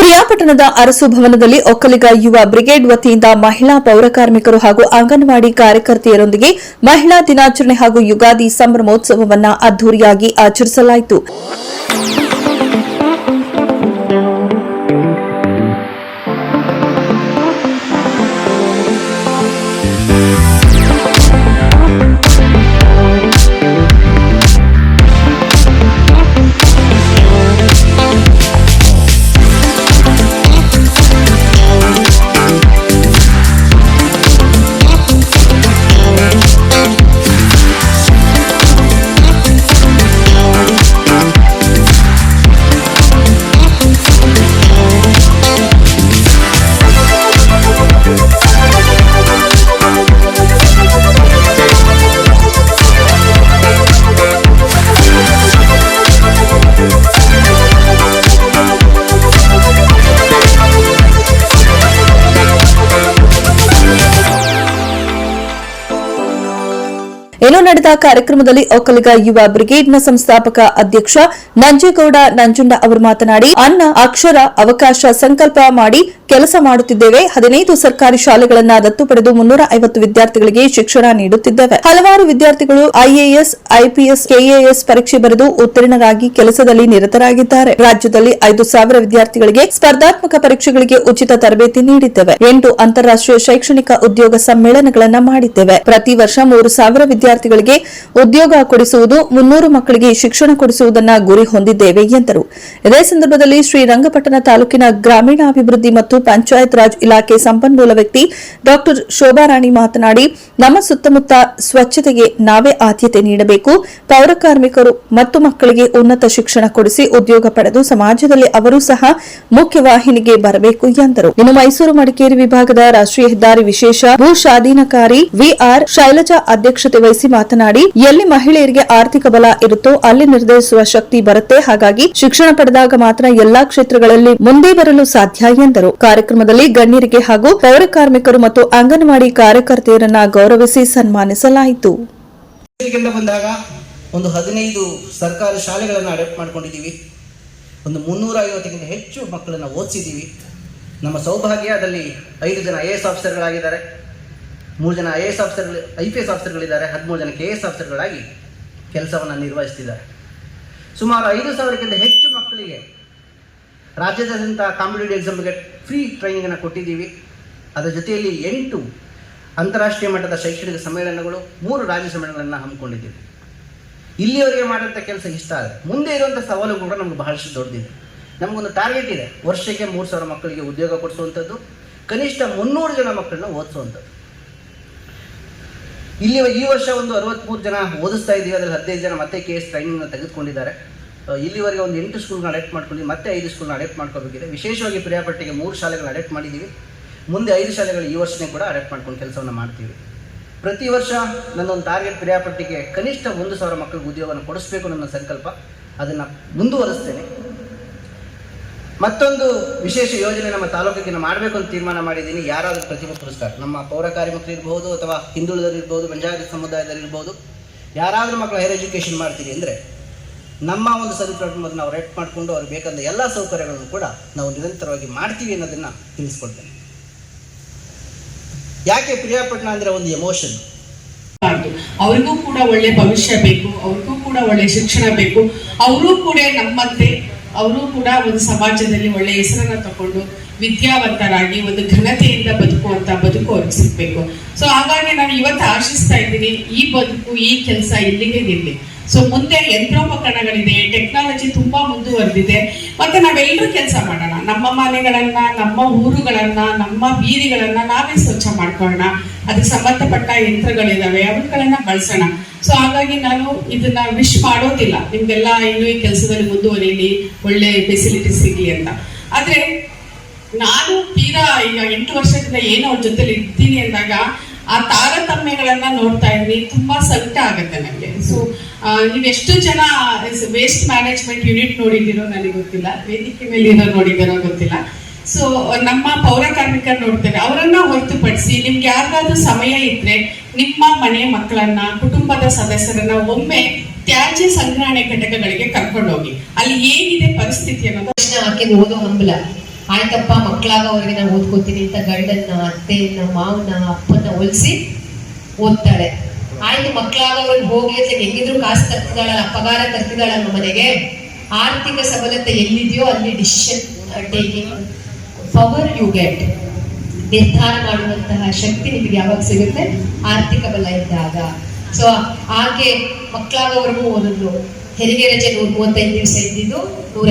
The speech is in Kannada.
ಪ್ರಿಯಾಪಟ್ಟಣದ ಅರಸು ಭವನದಲ್ಲಿ ಒಕ್ಕಲಿಗ ಯುವ ಬ್ರಿಗೇಡ್ ವತಿಯಿಂದ ಮಹಿಳಾ ಪೌರ ಕಾರ್ಮಿಕರು ಹಾಗೂ ಅಂಗನವಾಡಿ ಕಾರ್ಯಕರ್ತೆಯರೊಂದಿಗೆ ಮಹಿಳಾ ದಿನಾಚರಣೆ ಹಾಗೂ ಯುಗಾದಿ ಸಂಭ್ರಮೋತ್ಸವವನ್ನು ಅದ್ದೂರಿಯಾಗಿ ಆಚರಿಸಲಾಯಿತು. ಕಾರ್ಯಕ್ರಮದಲ್ಲಿ ಒಕ್ಕಲಿಗ ಯುವ ಬ್ರಿಗೇಡ್ನ ಸಂಸ್ಥಾಪಕ ಅಧ್ಯಕ್ಷ ನಂಜೇಗೌಡ ನಂಜುಂಡ ಅವರು ಮಾತನಾಡಿ, ಅನ್ನ, ಅಕ್ಷರ, ಅವಕಾಶ ಸಂಕಲ್ಪ ಮಾಡಿ ಕೆಲಸ ಮಾಡುತ್ತಿದ್ದೇವೆ. ಹದಿನೈದು ಸರ್ಕಾರಿ ಶಾಲೆಗಳನ್ನ ದತ್ತು ಪಡೆದು ಮುನ್ನೂರ ವಿದ್ಯಾರ್ಥಿಗಳಿಗೆ ಶಿಕ್ಷಣ ನೀಡುತ್ತಿದ್ದೇವೆ. ಹಲವಾರು ವಿದ್ಯಾರ್ಥಿಗಳು ಐಎಎಸ್, ಐಪಿಎಸ್, ಕೆಎಎಸ್ ಪರೀಕ್ಷೆ ಬರೆದು ಉತ್ತೀರ್ಣರಾಗಿ ಕೆಲಸದಲ್ಲಿ ನಿರತರಾಗಿದ್ದಾರೆ. ರಾಜ್ಯದಲ್ಲಿ ಐದು ಸಾವಿರ ವಿದ್ಯಾರ್ಥಿಗಳಿಗೆ ಸ್ಪರ್ಧಾತ್ಮಕ ಪರೀಕ್ಷೆಗಳಿಗೆ ಉಚಿತ ತರಬೇತಿ ನೀಡಿದ್ದೇವೆ. ಎಂಟು ಅಂತಾರಾಷ್ಟ್ರೀಯ ಶೈಕ್ಷಣಿಕ ಉದ್ಯೋಗ ಸಮ್ಮೇಳನಗಳನ್ನು ಮಾಡಿದ್ದೇವೆ. ಪ್ರತಿ ವರ್ಷ ಮೂರು ಸಾವಿರ ವಿದ್ಯಾರ್ಥಿಗಳಿಗೆ ಉದ್ಯೋಗ ಕೊಡಿಸುವುದು, ಮುನ್ನೂರು ಮಕ್ಕಳಿಗೆ ಶಿಕ್ಷಣ ಕೊಡಿಸುವುದನ್ನ ಗುರಿ ಹೊಂದಿದ್ದೇವೆ ಎಂದರು. ಇದೇ ಸಂದರ್ಭದಲ್ಲಿ ಶ್ರೀರಂಗಪಟ್ಟಣ ತಾಲೂಕಿನ ಗ್ರಾಮೀಣಾಭಿವೃದ್ಧಿ ಮತ್ತು ಪಂಚಾಯತ್ ರಾಜ್ ಇಲಾಖೆ ಸಂಪನ್ಮೂಲ ವ್ಯಕ್ತಿ ಡಾ. ಶೋಭಾರಾಣಿ ಮಾತನಾಡಿ, ನಮ್ಮ ಸುತ್ತಮುತ್ತ ಸ್ವಚ್ಛತೆಗೆ ನಾವೇ ಆದ್ಯತೆ ನೀಡಬೇಕು. ಪೌರ ಕಾರ್ಮಿಕರು ಮತ್ತು ಮಕ್ಕಳಿಗೆ ಉನ್ನತ ಶಿಕ್ಷಣ ಕೊಡಿಸಿ ಉದ್ಯೋಗ ಪಡೆದು ಸಮಾಜದಲ್ಲಿ ಅವರು ಸಹ ಮುಖ್ಯವಾಹಿನಿಗೆ ಬರಬೇಕು ಎಂದರು. ಇನ್ನು ಮೈಸೂರು ಮಡಿಕೇರಿ ವಿಭಾಗದ ರಾಷ್ಟ್ರೀಯ ಹೆದ್ದಾರಿ ವಿಶೇಷ ಭೂ ಸ್ವಾಧೀನಕಾರಿ ವಿಆರ್ ಶೈಲಜಾ ಅಧ್ಯಕ್ಷತೆ ವಹಿಸಿ ಮಾತನಾಡಿ ಎಲ್ಲಿ ಮಹಿಳೆಯರಿಗೆ ಆರ್ಥಿಕ ಬಲ ಇರುತ್ತೋ ಅಲ್ಲಿ ನಿರ್ಧರಿಸುವ ಶಕ್ತಿ ಬರುತ್ತೆ. ಹಾಗಾಗಿ ಶಿಕ್ಷಣ ಪಡೆದಾಗ ಮಾತ್ರ ಎಲ್ಲಾ ಕ್ಷೇತ್ರಗಳಲ್ಲಿ ಮುಂದೆ ಬರಲು ಸಾಧ್ಯ ಎಂದರು. ಕಾರ್ಯಕ್ರಮದಲ್ಲಿ ಗಣ್ಯರಿಗೆ ಹಾಗೂ ಪೌರ ಕಾರ್ಮಿಕರು ಮತ್ತು ಅಂಗನವಾಡಿ ಕಾರ್ಯಕರ್ತೆಯರನ್ನ ಗೌರವಿಸಿ ಸನ್ಮಾನಿಸಲಾಯಿತು. ಬಂದಾಗ ಒಂದು ಹದಿನೈದು ಸರ್ಕಾರಿ ಶಾಲೆಗಳನ್ನು ಅಡಾಪ್ಟ್ ಮಾಡ್ಕೊಂಡಿದ್ದೀವಿ. ಒಂದು ಮುನ್ನೂರ ಐವತ್ತಕ್ಕಿಂತ ಹೆಚ್ಚು ಮಕ್ಕಳನ್ನ ಓದಿಸಿದ್ದೀವಿ. ನಮ್ಮ ಸೌಭಾಗ್ಯದಲ್ಲಿ ಐದು ಜನ ಐ ಎಸ್ ಆಫೀಸರ್ಗಳಾಗಿದ್ದಾರೆ ಮೂರು ಜನ ಐ ಎಸ್ ಆಫೀಸರ್ಗಳು ಐ ಪಿ ಎಸ್ ಆಫೀಸರ್ಗಳಿದ್ದಾರೆ ಹದಿಮೂರು ಜನ ಕೆ ಎಸ್ ಆಫೀಸರ್ಗಳಾಗಿ ಕೆಲಸವನ್ನು ನಿರ್ವಹಿಸ್ತಿದ್ದಾರೆ. ಸುಮಾರು ಐದು ಸಾವಿರಕ್ಕಿಂತ ಹೆಚ್ಚು ಮಕ್ಕಳಿಗೆ ರಾಜ್ಯದಾದ್ಯಂತ ಕಾಂಪಿಟೇಟಿವ್ ಎಕ್ಸಾಮ್ಗೆ ಫ್ರೀ ಟ್ರೈನಿಂಗನ್ನು ಕೊಟ್ಟಿದ್ದೀವಿ. ಅದರ ಜೊತೆಯಲ್ಲಿ ಎಂಟು ಅಂತಾರಾಷ್ಟ್ರೀಯ ಮಟ್ಟದ ಶೈಕ್ಷಣಿಕ ಸಮ್ಮೇಳನಗಳು, ಮೂರು ರಾಜ್ಯ ಸಮ್ಮೇಳನಗಳನ್ನು ಹಮ್ಮಿಕೊಂಡಿದ್ದೀವಿ. ಇಲ್ಲಿಯವರೆಗೆ ಮಾಡಿದಂಥ ಕೆಲಸ ಇಷ್ಟ ಆದರೆ, ಮುಂದೆ ಇರುವಂಥ ಸವಾಲು ಕೂಡ ನಮ್ಗೆ ಬಹಳಷ್ಟು ದೊಡ್ಡದಿದೆ. ನಮಗೊಂದು ಟಾರ್ಗೆಟ್ ಇದೆ. ವರ್ಷಕ್ಕೆ ಮೂರು ಸಾವಿರ ಮಕ್ಕಳಿಗೆ ಉದ್ಯೋಗ ಕೊಡಿಸುವಂಥದ್ದು ಕನಿಷ್ಠ ಮುನ್ನೂರು ಜನ ಮಕ್ಕಳನ್ನ ಓದಿಸುವಂಥದ್ದು ಇಲ್ಲಿ ಈ ವರ್ಷ ಒಂದು ಅರವತ್ತ್ಮೂರು ಜನ ಓದಿಸ್ತಾ ಇದ್ದೀವಿ, ಅದರಲ್ಲಿ ಹದಿನೈದು ಜನ ಮತ್ತೆ ಕೆ ಎಸ್ ಟ್ರೈನಿಂಗ್ನ ತೆಗೆದುಕೊಂಡಿದ್ದಾರೆ. ಇಲ್ಲಿವರೆಗೆ ಒಂದು ಎಂಟು ಸ್ಕೂಲ್ನ ಅಡಾಪ್ಟ್ ಮಾಡ್ಕೊಂಡು, ಮತ್ತೆ ಐದು ಸ್ಕೂಲ್ನ ಅಡಾಪ್ಟ್ ಮಾಡ್ಕೋಬೇಕಿದೆ. ವಿಶೇಷವಾಗಿ ಪ್ರಿಯಾಪಟ್ಟಿಗೆ ಮೂರು ಶಾಲೆಗಳನ್ನ ಅಡಾಪ್ಟ್ ಮಾಡಿದ್ದೀವಿ. ಮುಂದೆ ಐದು ಶಾಲೆಗಳು ಈ ವರ್ಷನೇ ಕೂಡ ಅಡಾಪ್ಟ್ ಮಾಡ್ಕೊಂಡು ಕೆಲಸವನ್ನು ಮಾಡ್ತೀವಿ. ಪ್ರತಿ ವರ್ಷ ನನ್ನೊಂದು ಟಾರ್ಗೆಟ್ ಪ್ರಿಯಾಪಟ್ಟಿಗೆ ಕನಿಷ್ಠ ಒಂದು ಸಾವಿರ ಮಕ್ಕಳಿಗೆ ಉದ್ಯೋಗವನ್ನು ಕೊಡಿಸ್ಬೇಕು ನನ್ನ ಸಂಕಲ್ಪ. ಅದನ್ನು ಮುಂದುವರಿಸ್ತೇನೆ. ಮತ್ತೊಂದು ವಿಶೇಷ ಯೋಜನೆ ನಮ್ಮ ತಾಲೂಕಿಗೆ ಮಾಡಬೇಕು ಅಂತ ತೀರ್ಮಾನ ಮಾಡಿದ್ದೀನಿ. ಯಾರಾದರೂ ಪ್ರತಿಭಾ ಪುರಸ್ಕಾರ, ನಮ್ಮ ಪೌರ ಕಾರ್ಮಿಕರು ಇರಬಹುದು ಅಥವಾ ಹಿಂದುಳಿದವರು ಇರ್ಬೋದು ಬಂಜಾರ ಸಮುದಾಯದವರು ಇರ್ಬೋದು ಯಾರಾದರೂ ಮಕ್ಕಳು ಹೈಯರ್ ಎಜುಕೇಷನ್ ಮಾಡ್ತೀರಿ ಅಂದರೆ ನಮ್ಮ ಒಂದು ಸದುಪಯೋಗ ನಾವು ರೇಟ್ ಮಾಡಿಕೊಂಡು ಅವ್ರಿಗೆ ಬೇಕಾದ ಎಲ್ಲ ಸೌಕರ್ಯಗಳನ್ನು ಕೂಡ ನಾವು ನಿರಂತರವಾಗಿ ಮಾಡ್ತೀವಿ ಅನ್ನೋದನ್ನು ತಿಳಿಸ್ಕೊಡ್ತೇನೆ. ಯಾಕೆ ಪ್ರಿಯಾಪಟ್ಟಣ ಅಂದರೆ ಒಂದು ಎಮೋಷನ್ ಅವ್ರಿಗೂ ಕೂಡ ಒಳ್ಳೆ ಭವಿಷ್ಯ ಬೇಕು, ಅವ್ರಿಗೂ ಕೂಡ ಒಳ್ಳೆ ಶಿಕ್ಷಣ ಬೇಕು. ಅವರು ಕೂಡ ನಮ್ಮಂತೆ ಅವರು ಕೂಡ ಒಂದು ಸಮಾಜದಲ್ಲಿ ಒಳ್ಳೆ ಹೆಸರನ್ನ ತಗೊಂಡು ವಿದ್ಯಾವಂತರಾಗಿ ಒಂದು ಘನತೆಯಿಂದ ಬದುಕುವಂತ ಬದುಕು ಅವ್ರಿಗೆ ಸಿಗ್ಬೇಕು. ಸೊ ಹಾಗಾಗಿ ನಾನು ಇವತ್ತು ಆಶಿಸ್ತಾ ಇದ್ದೀನಿ, ಈ ಬದುಕು, ಈ ಕೆಲಸ ಇಲ್ಲಿಗೆ ನಿಲ್ಲಿ ಸೊ ಮುಂದೆ ಯಂತ್ರೋಪಕರಣಗಳಿದೆ ಟೆಕ್ನಾಲಜಿ ತುಂಬಾ ಮುಂದುವರೆದಿದೆ. ಮತ್ತೆ ನಾವೆಲ್ಲರೂ ಕೆಲಸ ಮಾಡೋಣ. ನಮ್ಮ ಮನೆಗಳನ್ನ, ನಮ್ಮ ಊರುಗಳನ್ನ, ನಮ್ಮ ಬೀದಿಗಳನ್ನ ನಾವೇ ಸ್ವಚ್ಛ ಮಾಡ್ಕೊಳ್ಳೋಣ. ಅದಕ್ಕೆ ಸಂಬಂಧಪಟ್ಟ ಯಂತ್ರಗಳಿದಾವೆ ಅವುಗಳನ್ನ ಬಳಸೋಣ. ಸೊ ಹಾಗಾಗಿ ನಾನು ಇದನ್ನ ವಿಶ್ ಮಾಡೋದಿಲ್ಲ. ನಿಮ್ಗೆಲ್ಲ ಇನ್ನು ಈ ಕೆಲಸದಲ್ಲಿ ಮುಂದುವರಿಲಿ, ಒಳ್ಳೆ ಫೆಸಿಲಿಟಿ ಸಿಗ್ಲಿ ಅಂತ. ಆದ್ರೆ, ನಾನು ತೀರಾ ಈಗ ಎಂಟು ವರ್ಷದಿಂದ ಏನು ಅವ್ರ ಜೊತೆಲಿ ಇರ್ತೀನಿ ಅಂದಾಗ ಆ ತಾರತಮ್ಯಗಳನ್ನ ನೋಡ್ತಾ ಇದ್ವಿ. ತುಂಬಾ ಸಂಕಟ ಆಗುತ್ತೆ ನನಗೆ ಸೊ ನೀವೆಷ್ಟು ಜನ ವೇಸ್ಟ್ ಮ್ಯಾನೇಜ್ಮೆಂಟ್ ಯೂನಿಟ್ ನೋಡಿದ್ದೀರೋ ನನಗೆ ಗೊತ್ತಿಲ್ಲ. ವೇದಿಕೆ ಮೇಲೆ ಇರೋ ನೋಡಿದ್ದೀರೋ ಗೊತ್ತಿಲ್ಲ. ಸೊ ನಮ್ಮ ಪೌರ ಕಾರ್ಮಿಕರು ನೋಡ್ತಾರೆ. ಅವರನ್ನ ಹೊರತುಪಡಿಸಿ ನಿಮ್ಗೆ ಯಾರಿಗಾದ್ರೂ ಸಮಯ ಇದ್ರೆ ನಿಮ್ಮ ಮನೆ ಮಕ್ಕಳನ್ನ, ಕುಟುಂಬದ ಸದಸ್ಯರನ್ನ ಒಮ್ಮೆ ತ್ಯಾಜ್ಯ ಸಂಗ್ರಹಣೆ ಘಟಕಗಳಿಗೆ ಕರ್ಕೊಂಡು ಹೋಗಿ ಅಲ್ಲಿ ಏನಿದೆ ಪರಿಸ್ಥಿತಿ ಅನ್ನೋದು. ಓದೋ ಹಂಬಲ. ಆಯ್ತಪ್ಪ, ಮಕ್ಕಳಾಗೋವರೆಗೆ ನಾನು ಓದ್ಕೋತೀನಿ ಅಂತ ಗಂಡನ್ನ, ಅತ್ತೆಯನ್ನ ಮಾವನ ಅಪ್ಪನ ಹೋಲಿಸಿ ಓದ್ತಾಳೆ. ಆಯ್ತು, ಮಕ್ಕಳಾಗೋವರೆಗೆ ಹೋಗಿ ಅಂತ ಹೆಂಗಿದ್ರು ಕಾಸು ತರ್ತಿದ್ದಾಳಲ್ಲ ಪಗಾರ ತರ್ತಿದ್ದಾಳಲ್ಲ ಮನೆಗೆ. ಆರ್ಥಿಕ ಸಬಲತೆ ಎಲ್ಲಿದೆಯೋ ಅಲ್ಲಿ decision taking power you get ನಿರ್ಧಾರ ಮಾಡುವಂತಹ ಶಕ್ತಿ ನಿಮಗೆ ಯಾವಾಗ ಸಿಗುತ್ತೆ? ಆರ್ಥಿಕ ಬಲ ಇದ್ದಾಗ. ಸೊ ಹಾಗೆ ಮಕ್ಕಳಾಗೋವರೆಗೂ ಓದಿದ್ರು ಹೆರಿಗೆ ರಜೆ ಮೂವತ್ತೈದು ದಿವಸ ಇದ್ದಿದ್ದು ನೂರ